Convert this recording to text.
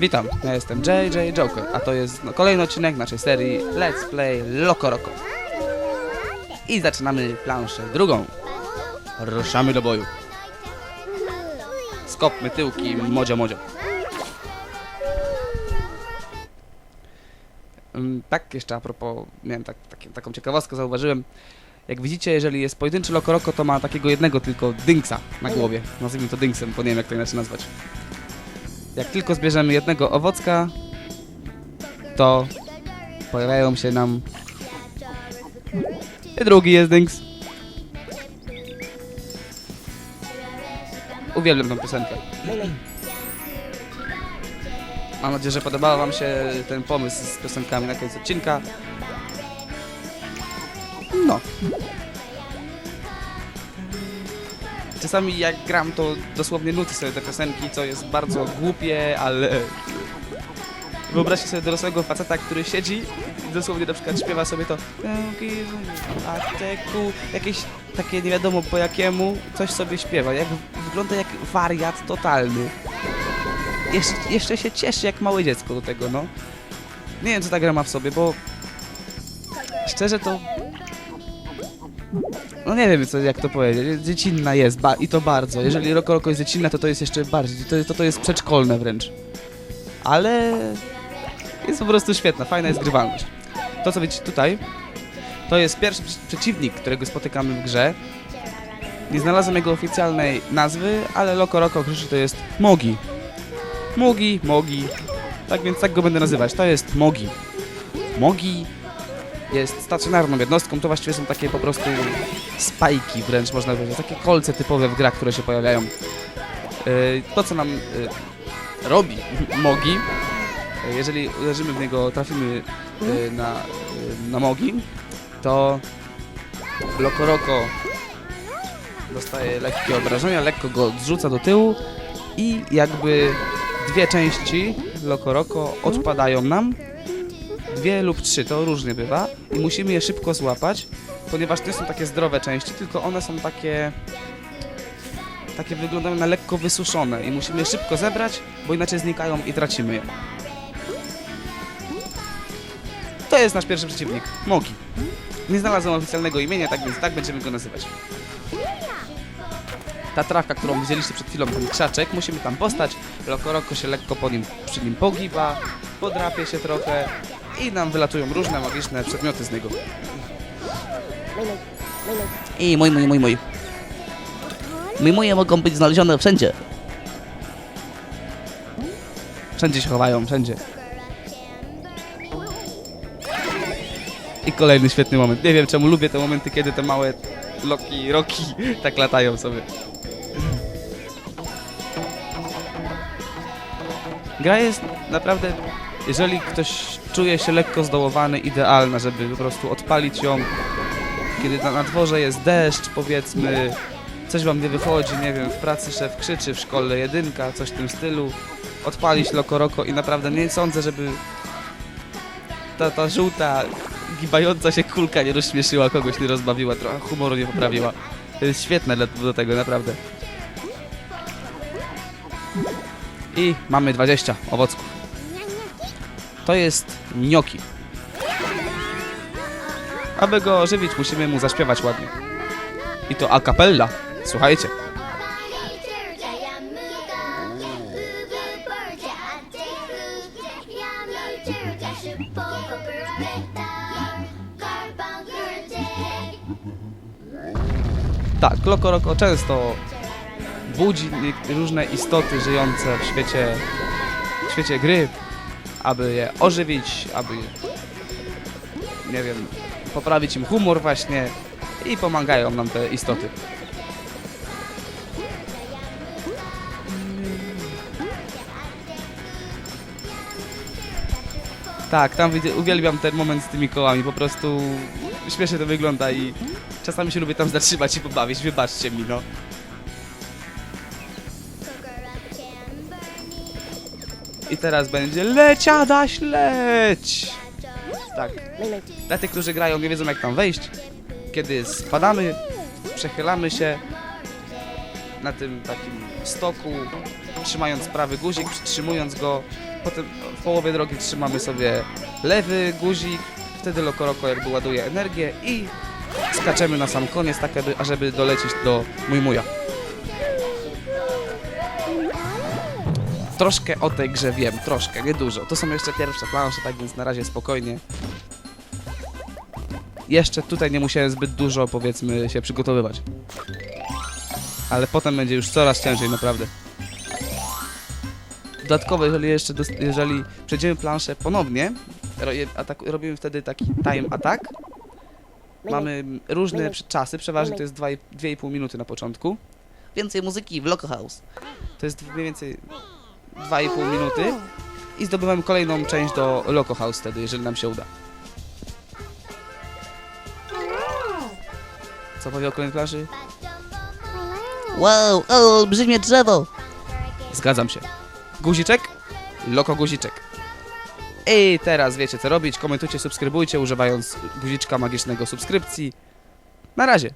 Witam, ja jestem JJ Joker, a to jest no, kolejny odcinek naszej serii Let's Play Loco Roco. I zaczynamy planszę drugą. Ruszamy do boju. Skopmy tyłki, modzio modzio. Ym, Tak, jeszcze a propos, miałem tak, takie, taką ciekawostkę, zauważyłem. Jak widzicie, jeżeli jest pojedynczy Loco Roco, to ma takiego jednego tylko dynksa na głowie. Nazwijmy to dynksem, bo nie wiem jak to inaczej nazwać. Jak tylko zbierzemy jednego owocka, to pojawiają się nam i drugi jest. Uwielbiam tą piosenkę. Mam nadzieję, że podobał wam się ten pomysł z piosenkami na koniec odcinka. No. Czasami jak gram, to dosłownie nucę sobie te piosenki, co jest bardzo głupie, ale... Wyobraźcie sobie dorosłego faceta, który siedzi i dosłownie na przykład śpiewa sobie to Ateku, jakieś takie nie wiadomo po jakiemu, coś sobie śpiewa. Jak, wygląda jak wariat totalny. Jeszcze, jeszcze się cieszy jak małe dziecko do tego, no. Nie wiem, co ta gra ma w sobie, bo szczerze to no nie wiem, co, jak to powiedzieć. Dziecinna jest, i to bardzo. Jeżeli Roko Roko jest dziecinna, to to jest jeszcze bardziej. To, to, to jest przedszkolne wręcz. Ale jest po prostu świetna, fajna jest grywalność. To, co widzicie tutaj, to jest pierwszy prze- przeciwnik, którego spotykamy w grze. Nie znalazłem jego oficjalnej nazwy, ale Loko Roko krzyczy to jest Mogi. Mogi, Mogi. Tak więc tak go będę nazywać. To jest Mogi. Mogi jest stacjonarną jednostką, to właściwie są takie po prostu spajki wręcz można powiedzieć, takie kolce typowe w grach, które się pojawiają. Yy, To co nam yy, robi Mogi, yy, jeżeli uderzymy w niego, trafimy yy, na, na Mogi, to Loco Roco dostaje lekkie obrażenia, lekko go zrzuca do tyłu i jakby dwie części Loco Roco odpadają nam dwie lub trzy, to różnie bywa i musimy je szybko złapać, ponieważ to są takie zdrowe części, tylko one są takie takie wyglądają na lekko wysuszone i musimy je szybko zebrać, bo inaczej znikają i tracimy je. To jest nasz pierwszy przeciwnik, Mogi. Nie znalazłem oficjalnego imienia, tak więc tak będziemy go nazywać. Ta trawka, którą widzieliście przed chwilą, ten krzaczek, musimy tam postać. Lokoroko się lekko po nim, przy nim pogiba, podrapie się trochę i nam wylatują różne magiczne przedmioty z niego. I mój, mój, mój, mój. Mój, moje mogą być znalezione wszędzie. Wszędzie się chowają, wszędzie. I kolejny świetny moment. Nie wiem czemu lubię te momenty, kiedy te małe Loki, Roki tak latają sobie. Gra jest naprawdę, jeżeli ktoś czuje się lekko zdołowany, idealna, żeby po prostu odpalić ją, kiedy na, na dworze jest deszcz, powiedzmy, coś wam nie wychodzi, nie wiem, w pracy szef krzyczy, w szkole jedynka, coś w tym stylu, odpalić Loco Roco i naprawdę nie sądzę, żeby ta, ta żółta, gibająca się kulka nie rozśmieszyła kogoś, nie rozbawiła, trochę humoru nie poprawiła. To jest świetne dla, do tego, naprawdę. I mamy 20 owocków. To jest gnioki. Aby go ożywić, musimy mu zaśpiewać ładnie. I to a cappella. Słuchajcie. Tak, Loco Roco często budzi różne istoty żyjące w świecie, w świecie gry, aby je ożywić, aby, nie wiem, poprawić im humor właśnie i pomagają nam te istoty. Tak, tam uwielbiam ten moment z tymi kołami, po prostu śmiesznie to wygląda i czasami się lubię tam zatrzymać i pobawić, wybaczcie mi no. I teraz będzie leciadaś leć! Tak. Dla tych, którzy grają, nie wiedzą jak tam wejść. Kiedy spadamy, przechylamy się na tym takim stoku, trzymając prawy guzik, przytrzymując go potem w połowie drogi trzymamy sobie lewy guzik, wtedy Lokoroko jakby ładuje energię i skaczemy na sam koniec, tak aby, ażeby dolecieć do mój muja. Troszkę o tej grze wiem, troszkę, nie dużo. To są jeszcze pierwsze plansze, tak więc na razie spokojnie. Jeszcze tutaj nie musiałem zbyt dużo, powiedzmy, się przygotowywać. Ale potem będzie już coraz ciężej, naprawdę. Dodatkowo, jeżeli jeszcze, jeżeli przejdziemy planszę ponownie, robimy wtedy taki time attack. Mamy różne czasy, przeważnie to jest 2,5 minuty na początku. Więcej muzyki w Loco House. To jest mniej więcej 2,5 minuty. I zdobywamy kolejną część do Loco House wtedy, jeżeli nam się uda. Co powie o kolejnej planszy? Wow, o, olbrzymie drzewo! Zgadzam się. Guziczek? Loko guziczek. I teraz wiecie co robić. Komentujcie, subskrybujcie używając guziczka magicznego subskrypcji. Na razie.